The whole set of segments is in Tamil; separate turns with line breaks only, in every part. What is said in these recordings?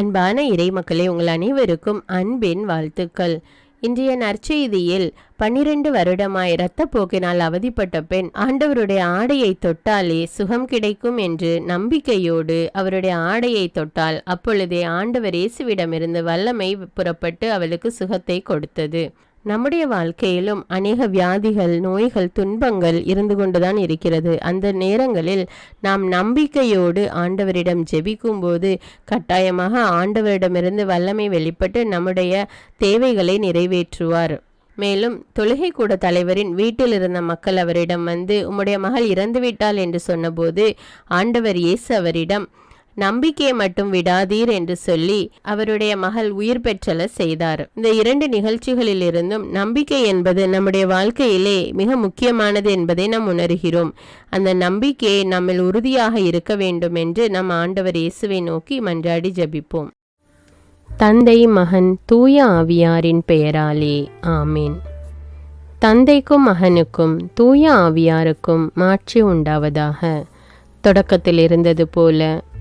அன்பான இறைமக்களே உங்கள் அனைவருக்கும் அன்பின் வாழ்த்துக்கள். இன்றைய நற்செய்தியில் பன்னிரண்டு வருடமாய் இரத்தப்போக்கினால் அவதிப்பட்ட பெண் ஆண்டவருடைய ஆடையை தொட்டாலே சுகம் கிடைக்கும் என்று நம்பிக்கையோடு அவருடைய ஆடையை தொட்டால் அப்பொழுதே ஆண்டவர் இயேசுவிடமிருந்து வல்லமை புறப்பட்டு அவளுக்கு சுகத்தை கொடுத்தது. நம்முடைய வாழ்க்கையிலும் அநேக வியாதிகள் நோய்கள் துன்பங்கள் இருந்து கொண்டுதான் இருக்கிறது. அந்த நேரங்களில் நாம் நம்பிக்கையோடு ஆண்டவரிடம் ஜெபிக்கும் போது கட்டாயமாக ஆண்டவரிடமிருந்து வல்லமை வெளிப்பட்டு நம்முடைய தேவைகளை நிறைவேற்றுவார். மேலும் தொழுகை கூட தலைவரின் வீட்டில் இருந்த மக்கள் அவரிடம் வந்து உம்முடைய மகள் இறந்துவிட்டாள் என்று சொன்னபோது ஆண்டவர் இயேசு அவரிடம் நம்பிக்கையை மட்டும் விடாதீர் என்று சொல்லி அவருடைய மகள் உயிர் பெற்றல செய்தார். இந்த இரண்டு நிகழ்ச்சிகளில் இருந்தும் நம்பிக்கை என்பது நம்முடைய வாழ்க்கையிலே மிக முக்கியமானது என்பதை நாம் உணர்கிறோம். அந்த நம்பிக்கையை நம்மில் உறுதியாக இருக்க வேண்டும் என்று நம் ஆண்டவர் இயேசுவை நோக்கி மன்றாடி ஜபிப்போம். தந்தை மகன் தூய ஆவியாரின் பெயராலே ஆமீன். தந்தைக்கும் மகனுக்கும் தூய ஆவியாருக்கும் மாட்சி உண்டாவதாக. தொடக்கத்தில் இருந்தது போல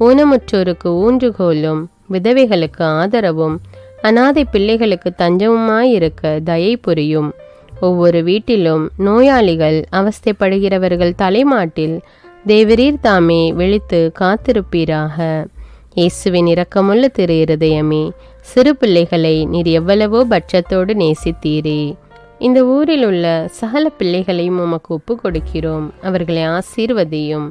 ஊனமுற்றோருக்கு ஊன்றுகோலும் விதவைகளுக்கு ஆதரவும் அனாதை பிள்ளைகளுக்கு தஞ்சமுமாயிருக்க தயை புரியும். ஒவ்வொரு வீட்டிலும் நோயாளிகள் அவஸ்தைப்படுகிறவர்கள் தலைமாட்டில் தேவரீர் தாமே விழித்து காத்திருப்பீராக. இயேசுவின் இரக்கமுள்ள திரு இருதயமே சிறு பிள்ளைகளை நீர் எவ்வளவோ பட்சத்தோடு நேசித்தீரே. இந்த ஊரில் உள்ள சகல பிள்ளைகளையும் உமக்கு ஒப்பு கொடுக்கிறோம் அவர்களை ஆசீர்வதியும்.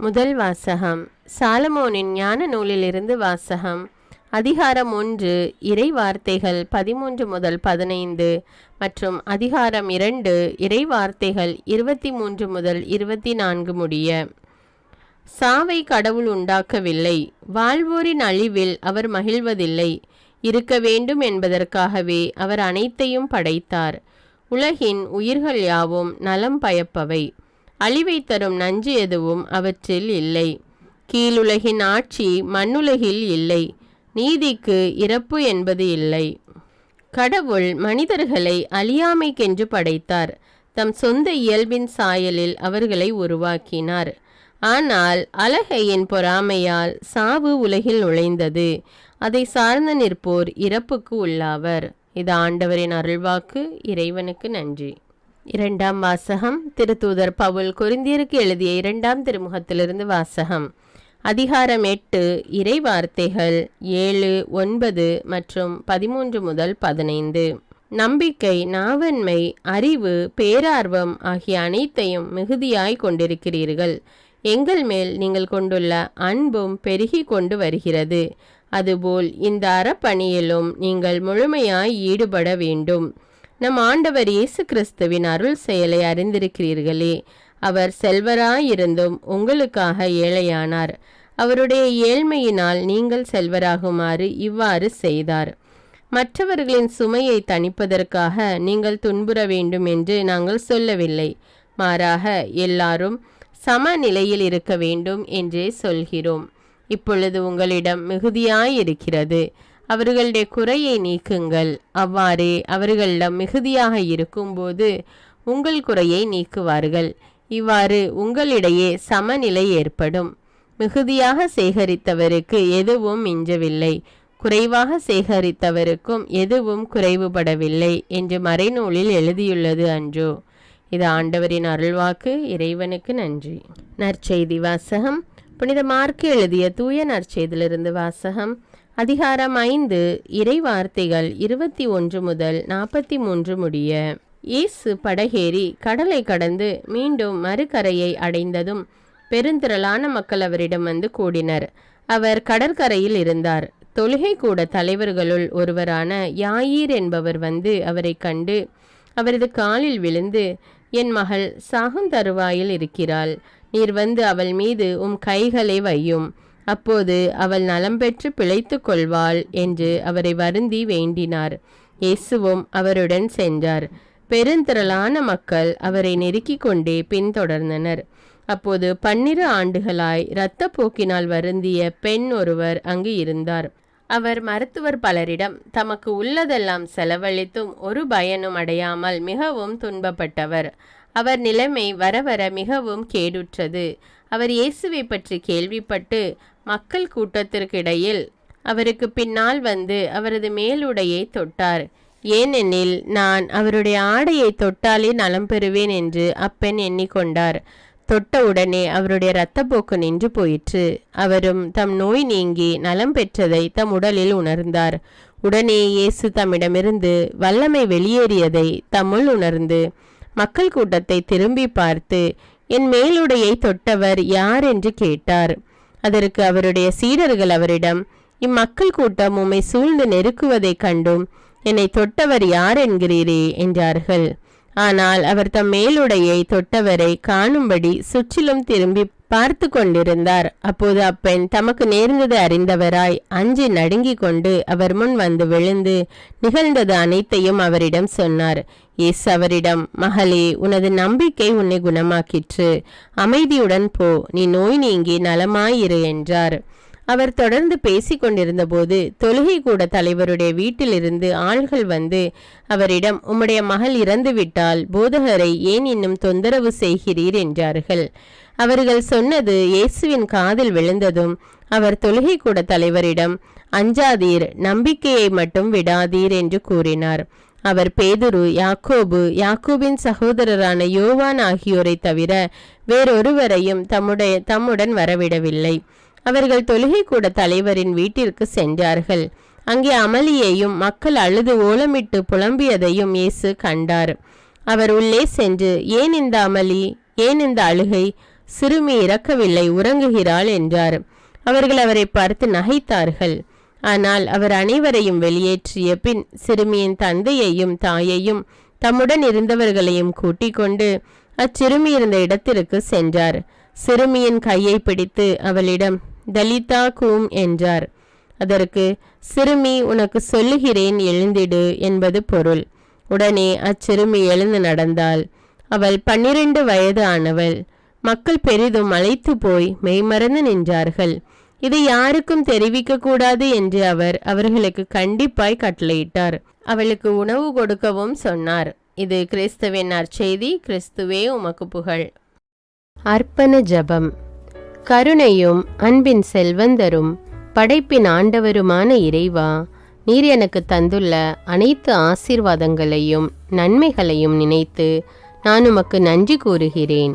முதல் வாசகம். சாலமோனின் ஞான நூலிலிருந்து வாசகம். அதிகாரம் ஒன்று இறை வார்த்தைகள் பதிமூன்று முதல் பதினைந்து மற்றும் அதிகாரம் இரண்டு இறை வார்த்தைகள் இருபத்தி மூன்று முதல் இருபத்தி நான்கு முடிய. சாவை கடவுள் உண்டாக்கவில்லை. வாழ்வோரின் அழிவில் அவர் மகிழ்வதில்லை. இருக்க வேண்டும் என்பதற்காகவே அவர் அனைத்தையும் படைத்தார். உலகின் உயிர்கள் யாவும் நலம் பயப்பவை. அழிவை தரும் நஞ்சு எதுவும் அவற்றில் இல்லை. கீழுலகின் ஆட்சி மண்ணுலகில் இல்லை. நீதிக்கு இறப்பு என்பது இல்லை. கடவுள் மனிதர்களை அழியாமைக்கென்று படைத்தார். தம் சொந்த இயல்பின் சாயலில் அவர்களை உருவாக்கினார். ஆனால் அழகையின் பொறாமையால் சாவு உலகில் நுழைந்தது. அதை சார்ந்து நிற்போர் இறப்புக்கு உள்ளாவர். இது ஆண்டவரின் அருள்வாக்கு. இறைவனுக்கு நன்றி. இரண்டாம் வாசகம் திருத்தூதர் பவுல் குறிந்தியருக்கு எழுதிய இரண்டாம் திருமுகத்திலிருந்து வாசகம். அதிகாரம் எட்டு இறை வார்த்தைகள் ஏழு ஒன்பது மற்றும் பதிமூன்று முதல் பதினைந்து. நம்பிக்கை நாவன்மை அறிவு பேரார்வம் ஆகிய அனைத்தையும் மிகுதியாய் கொண்டிருக்கிறீர்கள். எங்கள் மேல் நீங்கள் கொண்டுள்ள அன்பும் பெருகி கொண்டு வருகிறது. அதுபோல் இந்த அறப்பணியிலும் நீங்கள் முழுமையாய் ஈடுபட வேண்டும். நம் ஆண்டவர் இயேசு கிறிஸ்துவின் அருள் செயலை அறிந்திருக்கிறீர்களே. அவர் செல்வராயிருந்தும் உங்களுக்காக ஏழையானார். அவருடைய ஏழ்மையினால் நீங்கள் செல்வராகுமாறு இவ்வாறு செய்தார். மற்றவர்களின் சுமையை தணிப்பதற்காக நீங்கள் துன்புற வேண்டும் என்று நாங்கள் சொல்லவில்லை. மாறாக எல்லாரும் சமநிலையில் இருக்க வேண்டும் என்றே சொல்கிறோம். இப்பொழுது உங்களிடம் மிகுதியாயிருக்கிறது. அவர்களுடைய குறையை நீக்குங்கள். அவ்வாறே அவர்களிடம் மிகுதியாக இருக்கும்போது உங்கள் குறையை நீக்குவார்கள். இவ்வாறு உங்களிடையே சமநிலை ஏற்படும். மிகுதியாக சேகரித்தவருக்கு எதுவும் மிஞ்சவில்லை. குறைவாக சேகரித்தவருக்கும் எதுவும் குறைவுபடவில்லை என்று மறைநூலில் எழுதியுள்ளது அன்றோ. இது ஆண்டவரின் அருள்வாக்கு. இறைவனுக்கு நன்றி. நற்செய்தி வாசகம். புனித மார்க்கு எழுதிய தூய நற்செய்தியிலிருந்து வாசகம். அதிகாரம் ஐந்து இறை வார்த்தைகள் இருபத்தி ஒன்று முதல் நாற்பத்தி மூன்று முடிய. இயேசு படகேறி கடலை கடந்து மீண்டும் மறுகரையை அடைந்ததும் பெருந்திரளான மக்கள் அவரிடம் வந்து கூடினர். அவர் கடற்கரையில் இருந்தார். தொழுகை கூட தலைவர்களுள் ஒருவரான யாயீர் என்பவர் வந்து அவரை கண்டு அவரது காலில் விழுந்து என் மகள் சாகுந்தருவாயில் இருக்கிறாள். நீர் வந்து அவள் மீது உம் கைகளை வையும். அப்போது அவள் நலம் பெற்று பிழைத்து கொள்வாள் என்று அவரை வருந்தி வேண்டினார். இயேசுவும் அவருடன் சென்றார். பெருந்திரளான மக்கள் அவரை நெருக்கிக் கொண்டே பின்தொடர்ந்தனர். அப்போது பன்னிரு ஆண்டுகளாய் இரத்த போக்கினால் வருந்திய பெண் ஒருவர் அங்கு இருந்தார். அவர் மருத்துவர் பலரிடம் தமக்கு உள்ளதெல்லாம் செலவழித்தும் ஒரு பயனும் அடையாமல் மிகவும் துன்பப்பட்டவர். அவர் நிலைமை வர வர மிகவும் கேடுற்றது. அவர் இயேசுவை பற்றி கேள்விப்பட்டு மக்கள் கூட்டத்திற்கிடையில் அவருக்கு பின்னால் வந்து அவரது மேலுடையை தொட்டார். ஏனெனில் நான் அவருடைய ஆடையை தொட்டாலே நலம் பெறுவேன் என்று அப்பெண் எண்ணிக்கொண்டார். தொட்ட உடனே அவருடைய இரத்தப்போக்கு நின்று போயிற்று. அவரும் தம் நோய் நீங்கி நலம் பெற்றதை தம் உடலில் உணர்ந்தார். உடனே இயேசு தம்மிடமிருந்து வல்லமை வெளியேறியதை தம்முள் உணர்ந்து மக்கள் கூட்டத்தை திரும்பி பார்த்து என் மேலுடையை தொட்டவர் யார்? என்று கேட்டார். அதற்கு அவருடைய சீடர்கள் அவரிடம் இம்மக்கள் கூட்டம் உம்மை சூழ்ந்து நெருக்குவதைக் கண்டும் என்னை தொட்டவர் யார் என்கிறீரே என்றார்கள். ஆனால் அவர் தம் மேலுடையை தொட்டவரை காணும்படி சுற்றிலும் திரும்பி பார்த்து கொண்டிருந்தார். அப்போது அப்பெண் தமக்கு நேர்ந்தது அறிந்தவராய் அஞ்சி நடுங்கிக் கொண்டு அவர் முன் வந்து விழுந்து நிகழ்ந்தது அனைத்தையும் அவரிடம் சொன்னார். இயேசு அவரிடம் மகளே உனது நம்பிக்கை உன்னை குணமாக்கிற்று. அமைதியுடன் போ நீ நோய் நீங்கி நலமாயிரு என்றார். அவர் தொடர்ந்து பேசிக்கொண்டிருந்த போது தொழுகை கூட தலைவருடைய வீட்டிலிருந்து ஆள்கள் வந்து அவரிடம் உம்முடைய மகள் இறந்துவிட்டால் போதகரை ஏன் இன்னும் தொந்தரவு செய்கிறீர்? என்றார்கள். அவர்கள் சொன்னது இயேசுவின் காதில் விழுந்ததும் அவர் தொழுகை கூட தலைவரிடம் அஞ்சாதீர் நம்பிக்கையை மட்டும் விடாதீர் என்று கூறினார். அவர் பேதுரு யாக்கோபு யாக்கோபின் சகோதரரான யோவான் ஆகியோரை தவிர வேறொருவரையும் தம்முடைய தம்முடன் வரவிடவில்லை. அவர்கள் தொழுகை கூட தலைவரின் வீட்டிற்கு சென்றார்கள். அங்கே அமளியையும் மக்கள் அழுது ஓலமிட்டு புலம்பியதையும் இயேசு கண்டார். அவர் உள்ளே சென்று ஏன் இந்த அமளி? ஏன் இந்த அழுகை? சிறுமி இறக்கவில்லை உறங்குகிறாள் என்றார். அவர்கள் அவரை பார்த்து நகைத்தார்கள். ஆனால் அவர் அனைவரையும் வெளியேற்றிய பின் சிறுமியின் தந்தையையும் தாயையும் தம்முடன் இருந்தவர்களையும் கூட்டிக் கொண்டு அச்சிறுமி இருந்த இடத்திற்கு சென்றார். சிறுமியின் கையை பிடித்து அவளிடம் தலிதா கூம் என்றார். அதற்கு சிறுமி உனக்கு சொல்லுகிறேன் எழுந்திடு என்பது பொருள். உடனே அச்சிறுமி எழுந்து நடந்தாள். அவள் பன்னிரண்டு வயது ஆனவள். மக்கள் பெரிதும் அழைத்து போய் மெய்மறந்து நின்றார்கள். இதை யாருக்கும் தெரிவிக்க கூடாது என்று அவர் அவர்களுக்கு கண்டிப்பாய் கட்டளையிட்டார். அவளுக்கு உணவு கொடுக்கவும் சொன்னார். இது கிறிஸ்துவின் நற்செய்தி. கிறிஸ்துவே உமக்கு புகழ். அர்ப்பண ஜபம். கருணையும் அன்பின் செல்வந்தரும் படைப்பின் ஆண்டவருமான இறைவா நீர் எனக்கு தந்துள்ள அனைத்து ஆசீர்வாதங்களையும் நன்மைகளையும் நினைத்து நான் உமக்கு நன்றி கூறுகிறேன்.